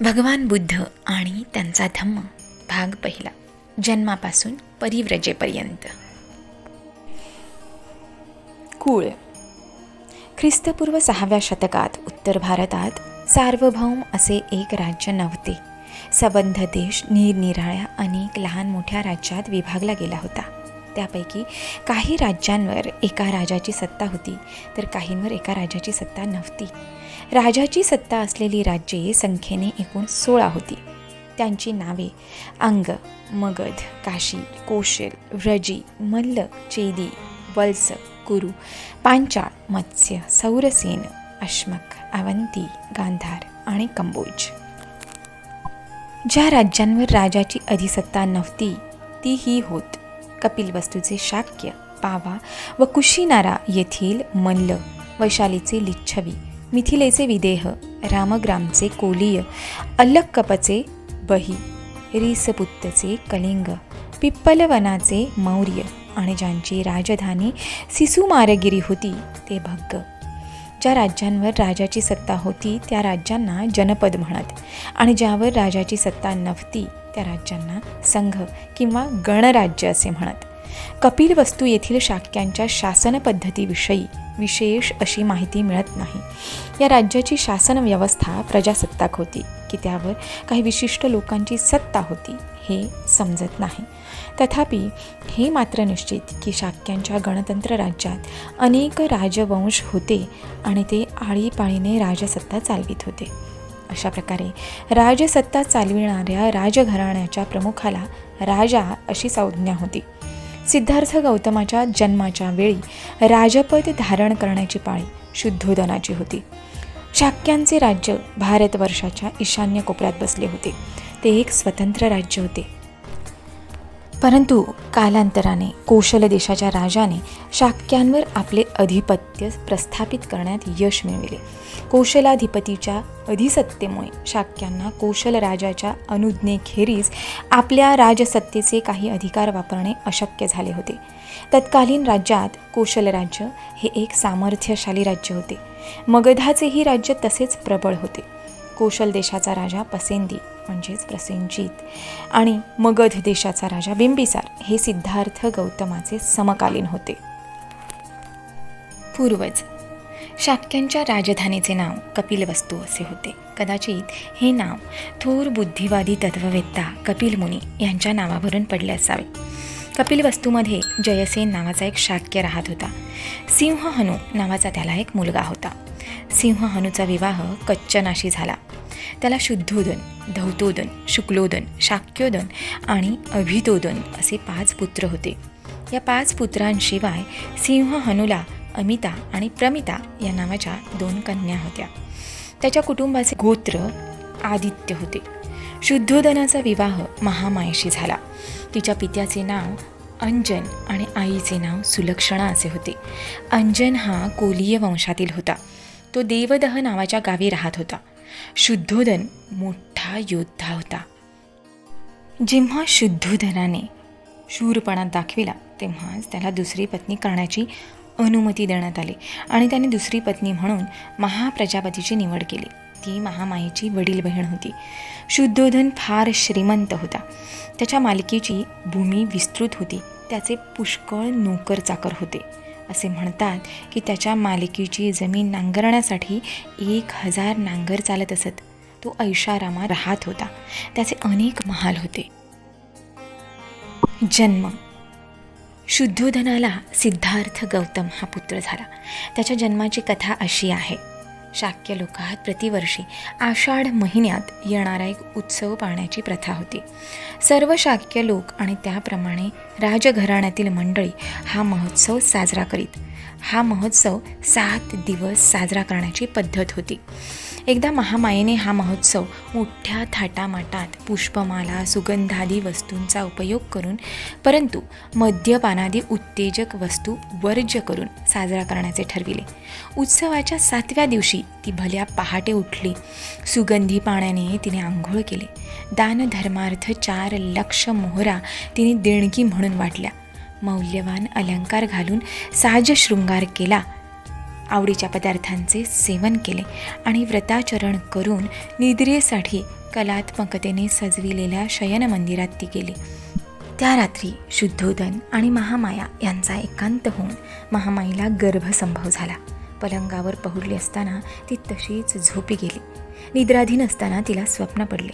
भगवान बुद्ध आणि त्यांचा धम्म भाग पहिला जन्मापासून परिव्रजेपर्यंत. कुळ. ख्रिस्तपूर्व सहाव्या शतकात उत्तर भारतात सार्वभौम असे एक राज्य नव्हते. सबंध देश निरनिराळ्या अनेक लहान मोठ्या राज्यात विभागला गेला होता. त्यापैकी काही राज्यांवर एका राजाची सत्ता होती तर काहींवर एका राजाची सत्ता नव्हती. राजाची सत्ता असलेली राज्ये संख्येने एकूण सोळा होती. त्यांची नावे अंग मगध काशी कोशल व्रजी मल्ल चेदी वल्स कुरु पांचाळ मत्स्य सौरसेन अश्मक अवंती गांधार आणि कंबोज. ज्या राज्यांवर राजाची अधिसत्ता नव्हती ती ही होत कपिलवस्तूचे शाक्य पावा व कुशीनारा येथील मल्ल वैशालीचे लिच्छवी मिथिलेचे विदेह रामग्रामचे कोलीय अल्लक्कपचे बही रिसपुत्तचे कलिंग पिप्पलवनाचे मौर्य आणि ज्यांची राजधानी सिसुमारगिरी होती ते भग्ग. ज्या राज्यांवर राजाची सत्ता होती त्या राज्यांना जनपद म्हणत आणि ज्यावर राजाची सत्ता नव्हती त्या राज्यांना संघ किंवा गणराज्य असे म्हणत. कपिलवस्तू येथील शाक्यांच्या शासन पद्धतीविषयी विशेष अशी माहिती मिळत नाही. या राज्याची शासन व्यवस्था प्रजासत्ताक होती की त्यावर काही विशिष्ट लोकांची सत्ता होती हे समजत नाही. तथापि हे मात्र निश्चित की शाक्यांच्या गणतंत्र राज्यात अनेक राजवंश होते आणि ते आळीपाळीने राजसत्ता चालवित होते. अशा प्रकारे राजसत्ता चालविणाऱ्या राजघराण्याच्या प्रमुखाला राजा अशी संज्ञा होती. सिद्धार्थ गौतमाच्या जन्माच्या वेळी राजपद धारण करण्याची पाळी शुद्धोदनाची होती. शाक्यांचे राज्य भारतवर्षाच्या ईशान्य कोपऱ्यात बसले होते. ते एक स्वतंत्र राज्य होते. परंतु कालांतराने कौशल देशाच्या राजाने शाक्यांवर आपले अधिपत्य प्रस्थापित करण्यात यश मिळविले. कौशलाधिपतीच्या अधिसत्तेमुळे शाक्यांना कौशल राजाच्या अनुज्ञेखेरीज आपल्या राजसत्तेचे काही अधिकार वापरणे अशक्य झाले होते. तत्कालीन राज्यात कौशल राज्य हे एक सामर्थ्यशाली राज्य होते. मगधाचेही राज्य तसेच प्रबळ होते. कौशल देशाचा राजा पसेंदी म्हणजेच प्रसेनजित. आणि मगध देशाचा राजा बिंबिसार हे सिद्धार्थ गौतमाचे समकालीन होते. पूर्वज. शाक्यांच्या राजधानीचे नाव कपिलवस्तू असे होते. कदाचित हे नाव थोर बुद्धिवादी तत्ववेत्ता कपिल मुनी यांच्या नावावरून पडले असावे. कपिलवस्तूमध्ये जयसेन नावाचा एक शाक्य राहत होता. सिंह हनू नावाचा त्याला एक मुलगा होता. सिंह हनूचा विवाह कच्चनाशी झाला. त्याला शुद्धोदन धौतोदन शुक्लोदन शाक्योदन आणि अभितोदन असे पाच पुत्र होते. या पाच पुत्रांशिवाय सिंह हनुला अमिता आणि प्रमिता या नावाच्या दोन कन्या होत्या. त्याच्या कुटुंबाचे गोत्र आदित्य होते. शुद्धोदनाचा विवाह महामायेशी झाला. तिच्या पित्याचे नाव अंजन आणि आईचे नाव सुलक्षणा असे होते. अंजन हा कोलीय वंशातील होता. तो देवदह नावाच्या गावी राहत होता. शुद्धोदन मोठा योद्धा होता. जेव्हा शुद्धोदनाने शूरपणा दाखविला तेव्हाच त्याला दुसरी पत्नी करण्याची अनुमती देण्यात आली आणि त्याने दुसरी पत्नी म्हणून महाप्रजापतीची निवड केली. ती महामाईची वडील बहीण होती. शुद्धोधन फार श्रीमंत होता. त्याच्या मालकीची भूमी विस्तृत होती. त्याचे पुष्कळ नोकर चाकर होते. असे म्हणतात की त्याच्या मालकीची जमीन नांगरण्यासाठी एक हजार नांगर चालत असत. तो ऐशारामा राहत होता. त्याचे अनेक महाल होते. जन्म. शुद्धोधनाला सिद्धार्थ गौतम हा पुत्र झाला. त्याच्या जन्माची कथा अशी आहे. शाक्य लोकात प्रतिवर्षी आषाढ महिन्यात येणारा एक उत्सव पाळण्याची प्रथा होती. सर्व शाक्य लोक आणि त्याप्रमाणे राजघराण्यातील मंडळी हा महोत्सव साजरा करीत. हा महोत्सव सात दिवस साजरा करण्याची पद्धत होती. एकदा महामायेने हा महोत्सव मोठ्या थाटामाटात पुष्पमाला सुगंधादी वस्तूंचा उपयोग करून परंतु मद्यपानादी उत्तेजक वस्तू वर्ज्य करून साजरा करण्याचे ठरविले. उत्सवाच्या सातव्या दिवशी ती भल्या पहाटे उठली. सुगंधी पाण्याने तिने आंघोळ केले. दानधर्मार्थ चार लक्ष मोहरा तिने देणगी म्हणून वाटल्या. मौल्यवान अलंकार घालून साजशृंगार केला. आवडीच्या पदार्थांचे सेवन केले आणि व्रताचरण करून निद्रेसाठी कलात्मकतेने सजविलेल्या शयन मंदिरात ती गेली. त्या रात्री शुद्धोदन आणि महामाया यांचा एकांत होऊन महामाईला गर्भसंभव झाला. पलंगावर पहुडली असताना ती तशीच झोपी गेली. निद्राधीन असताना तिला स्वप्न पडले.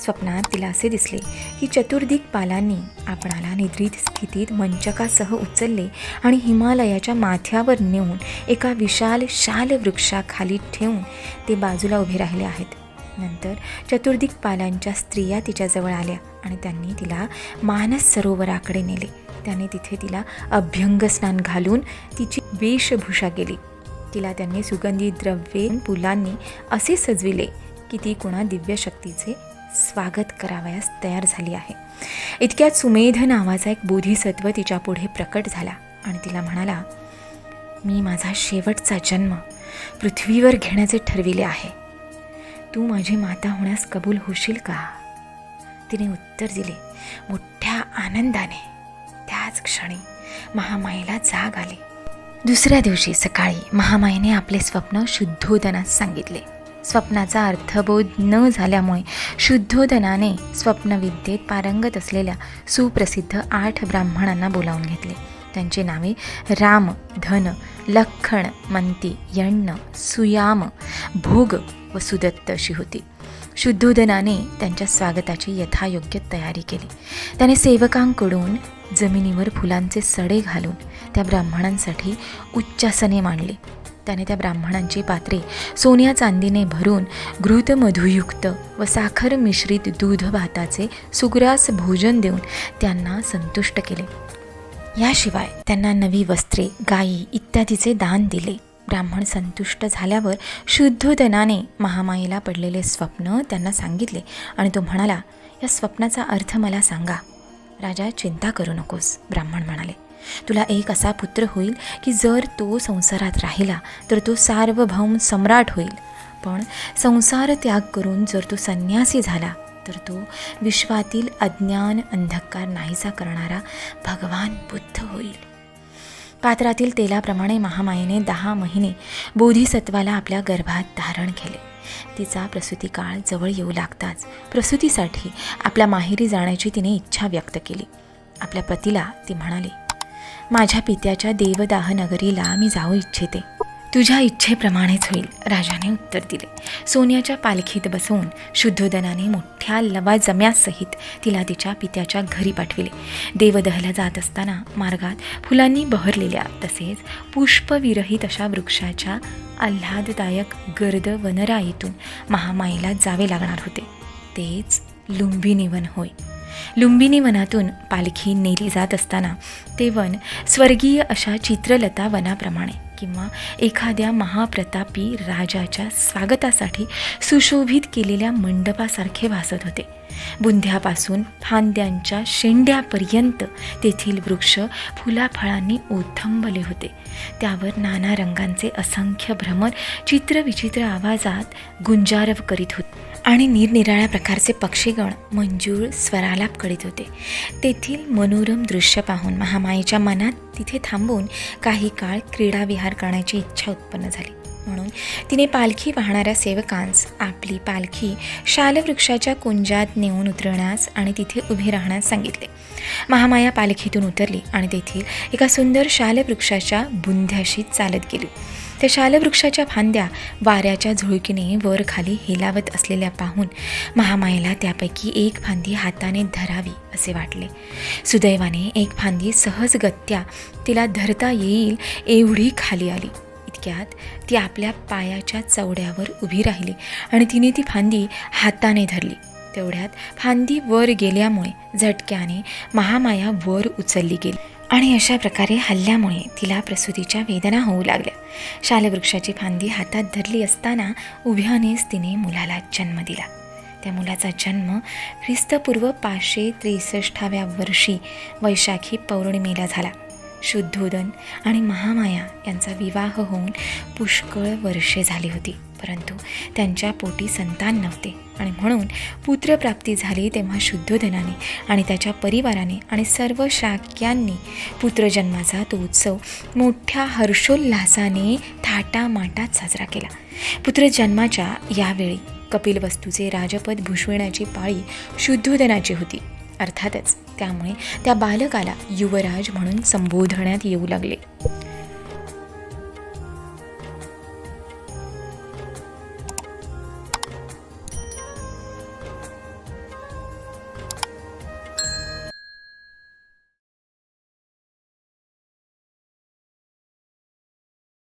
स्वप्नात तिला असे दिसले की चतुर्दिक पालांनी आपणाला निद्रित स्थितीत मंचकासह उचलले आणि हिमालयाच्या माथ्यावर नेऊन एका विशाल शाल वृक्षाखाली ठेवून ते बाजूला उभे राहिले आहेत. नंतर चतुर्दिक पालांच्या स्त्रिया तिच्याजवळ आल्या आणि त्यांनी तिला मानस सरोवराकडे नेले. त्याने तिथे तिला अभ्यंग स्नान घालून तिची वेशभूषा केली. तिला त्यांनी सुगंधी द्रव्ये फुलांनी असे सजविले की ती कुणा दिव्य शक्तीचे स्वागत करावयास तयार झाली आहे. इतक्यात सुमेध नावाचा एक बोधिसत्व तिच्या पुढे प्रकट झाला आणि तिला म्हणाला मी माझा शेवटचा जन्म पृथ्वीवर घेण्याचे ठरविले आहे. तू माझी माता होण्यास कबूल होशील का? तिने उत्तर दिले मोठ्या आनंदाने. त्याच क्षणी महामाईला जाग आली. दुसऱ्या दिवशी सकाळी महामाईने आपले स्वप्न शुद्धोदनास सांगितले. स्वप्नाचा अर्थबोध न झाल्यामुळे शुद्धोदनाने स्वप्नविद्येत पारंगत असलेल्या सुप्रसिद्ध आठ ब्राह्मणांना बोलावून घेतले. त्यांची नावे राम धन लखण मंती यण्ण सुयाम भोग व सुदत्त अशी होती. शुद्धोदनाने त्यांच्या स्वागताची यथायोग्य तयारी केली. त्याने सेवकांकडून जमिनीवर फुलांचे सडे घालून त्या ब्राह्मणांसाठी उच्चासने मांडली. त्याने त्या ब्राह्मणांची पात्रे सोन्या चांदीने भरून घृतमधुयुक्त व साखर मिश्रित दूध भाताचे सुग्रास भोजन देऊन त्यांना संतुष्ट केले. याशिवाय त्यांना नवी वस्त्रे गायी इत्यादीचे दान दिले. ब्राह्मण संतुष्ट झाल्यावर शुद्धोदनाने महामाईला पडलेले स्वप्न त्यांना सांगितले आणि तो म्हणाला या स्वप्नाचा अर्थ मला सांगा. राजा चिंता करू नकोस ब्राह्मण म्हणाले. तुला एक असा पुत्र होईल की जर तो संसारात राहिला तर तो सार्वभौम सम्राट होईल. पण संसार त्याग करून जर तो संन्यासी झाला तर तो विश्वातील अज्ञान अंधकार नाहीसा करणारा भगवान बुद्ध होईल. पात्रातील तेलाप्रमाणे महामायेने दहा महिने बोधिसत्वाला आपल्या गर्भात धारण केले. तिचा प्रसूती काळ जवळ येऊ लागताच प्रसूतीसाठी आपल्या माहेरी जाण्याची तिने इच्छा व्यक्त केली. आपल्या पतीला ती म्हणाली माझ्या पित्याच्या देवदाह नगरीला मी जाऊ इच्छिते. तुझ्या इच्छेप्रमाणेच होईल राजाने उत्तर दिले. सोन्याच्या पालखीत बसवून शुद्धोदनाने मोठ्या लवाजम्यासहित तिला तिच्या पित्याच्या घरी पाठविले. देवदहला जात असताना मार्गात फुलांनी बहरलेल्या तसेच पुष्पविरहित अशा वृक्षाच्या आल्हाददायक गर्द वनराईतून महामाईला जावे लागणार होते. तेच लुंबिनी वन होय. लुंबिनी वनातून पालखी नेली जात असताना ते वन स्वर्गीय अशा चित्रलता वनाप्रमाणे. किंवा एखाद्या महाप्रतापी राजाच्या स्वागतासाठी सुशोभित केलेल्या मंडपासारखे भासत होते. बुंध्यापासून फांद्यांच्या शेंड्यापर्यंत तेथील वृक्ष फुलाफळांनी ओथंबले होते. त्यावर नाना रंगांचे असंख्य भ्रमर चित्रविचित्र आवाजात गुंजारव करीत होते आणि निरनिराळ्या प्रकारचे पक्षीगण मंजूळ स्वरालाप करीत होते. तेथील मनोरम दृश्य पाहून महामाईच्या मनात तिथे थांबून काही काळ क्रीडाविहार करण्याची इच्छा उत्पन्न झाली. म्हणून तिने पालखी वाहणाऱ्या सेवकांस आपली पालखी शालवृक्षाच्या कुंजात नेऊन उतरण्यास आणि तिथे उभे राहण्यास सांगितले. महामाया पालखीतून उतरली आणि तेथील एका सुंदर शालवृक्षाच्या बुंध्याशी चालत गेली. त्या शालवृक्षाच्या फांद्या वाऱ्याच्या झुळकीने वर खाली हेलावत असलेल्या पाहून महामायेला त्यापैकी एक फांदी हाताने धरावी असे वाटले. सुदैवाने एक फांदी सहजगत्या तिला धरता येईल एवढी खाली आली. इतक्यात ती आपल्या पायाच्या चवड्यावर उभी राहिली आणि तिने ती फांदी हाताने धरली. तेवढ्यात फांदी वर गेल्यामुळे झटक्याने महामाया वर उचलली गेली आणि अशा प्रकारे हल्ल्यामुळे तिला प्रसूतीच्या वेदना होऊ लागल्या. शालवृक्षाची फांदी हातात धरली असताना उभ्यानेच तिने मुलाला जन्म दिला. त्या मुलाचा जन्म ख्रिस्तपूर्व पाचशे त्रेसष्टाव्या वर्षी वैशाखी पौर्णिमेला झाला. शुद्धोदन आणि महामाया यांचा विवाह होऊन पुष्कळ वर्षे झाली होती. परंतु त्यांच्या पोटी संतान नव्हते आणि म्हणून पुत्रप्राप्ती झाली तेव्हा शुद्धोधनाने आणि त्याच्या परिवाराने आणि सर्व शाक्यांनी पुत्रजन्माचा तो उत्सव मोठ्या हर्षोल्लासाने थाटामाटात साजरा केला. पुत्रजन्माच्या यावेळी कपिलवस्तूचे राजपद भूषविण्याची पाळी शुद्धोधनाची होती. अर्थातच त्यामुळे त्या बालकाला युवराज म्हणून संबोधण्यात येऊ लागले.